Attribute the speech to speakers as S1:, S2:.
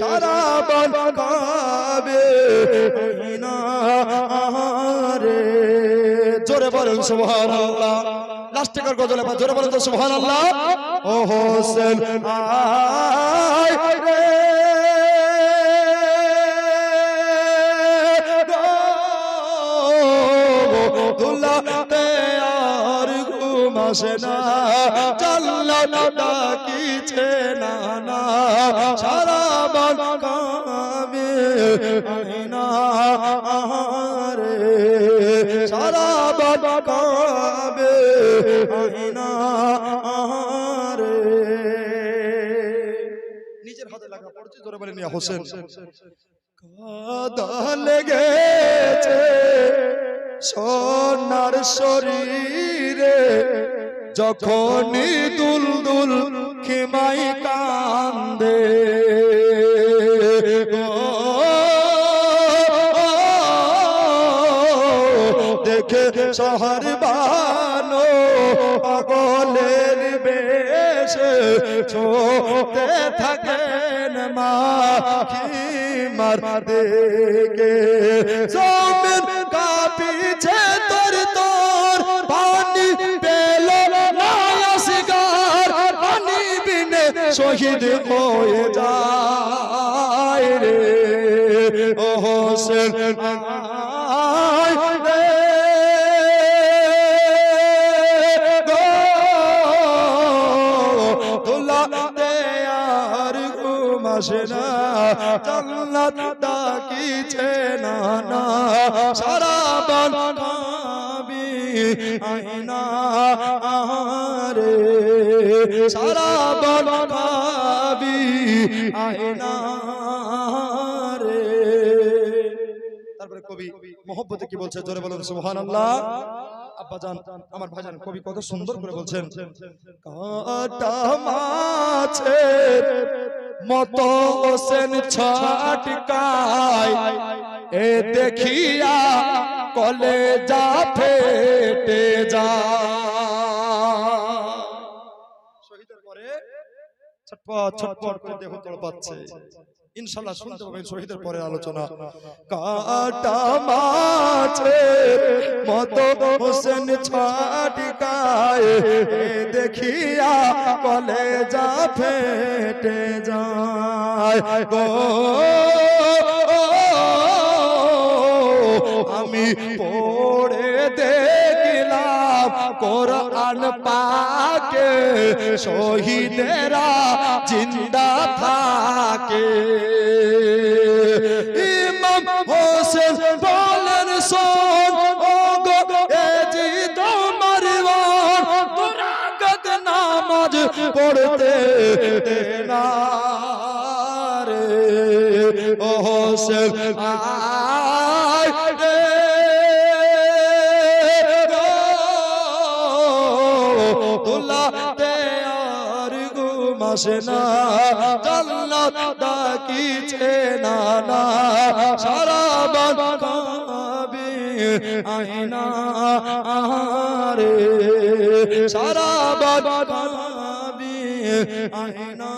S1: সারা বাবে রে জোরে বলেন সুবহানাল্লাহ। লাস্ট কার গজলে জোরে বলেন তো সুবহানাল্লাহ। ও হোসেন, আয় রে। আসে না জাল্লাত ডাকিছে না না সারা বান কামে আইনা রে সারা বান কামে আইনা রে নিজের হাতে লাগা পড়ছে, জোরে বলে নিয়া, হোসেন। কাদা লেগেছে সোনার শরীরে। যখনই দুল দুল খেমাই কান্দে, দেখে শহর বানো পাগলের বেশে ছোতে থাকেন মা কি মার দেখে। জমিন কাঁপিছে শহীদ হয়ে যায় রে। ও হোসেন আসে না। জান্নাত ডাকিছে না না সারা বন আইনা রে সারা বন তারপরে কবি মোহব্বতে কি বলছে? জোরে বলুন, সুবহানাল্লাহ। আব্বাজান, আমার ভাইজান, কবি কত সুন্দর করে বলছেন মতো হোসেন এ দেখিয়া কলে যা ফেটে যা শহীদের পরে ছটপট ছটপট করে দেহ তড়পাচ্ছে ইনশাআল্লাহ শুনতে পাবেন শহীদের পরে আলোচনা। কাটা মাছের মতো হোসেন ছটকায় এ দেখিয়া কলে যা ফেটে যায়। গো আমি পড়ে দেখলাম কোরআন পাকে, শহীদেরা জিন্দা থাকে। ইমাম হোসেন বলেন, শোন ও গো এ জি তোমার মন তোরাগত নামাজ পড়তে না রে। ও হোসেন আয় আসে না। জান্নাত ডাকিছে না না সারা বান কাবি আইনা আহারে। সারা বান কাবি আইনা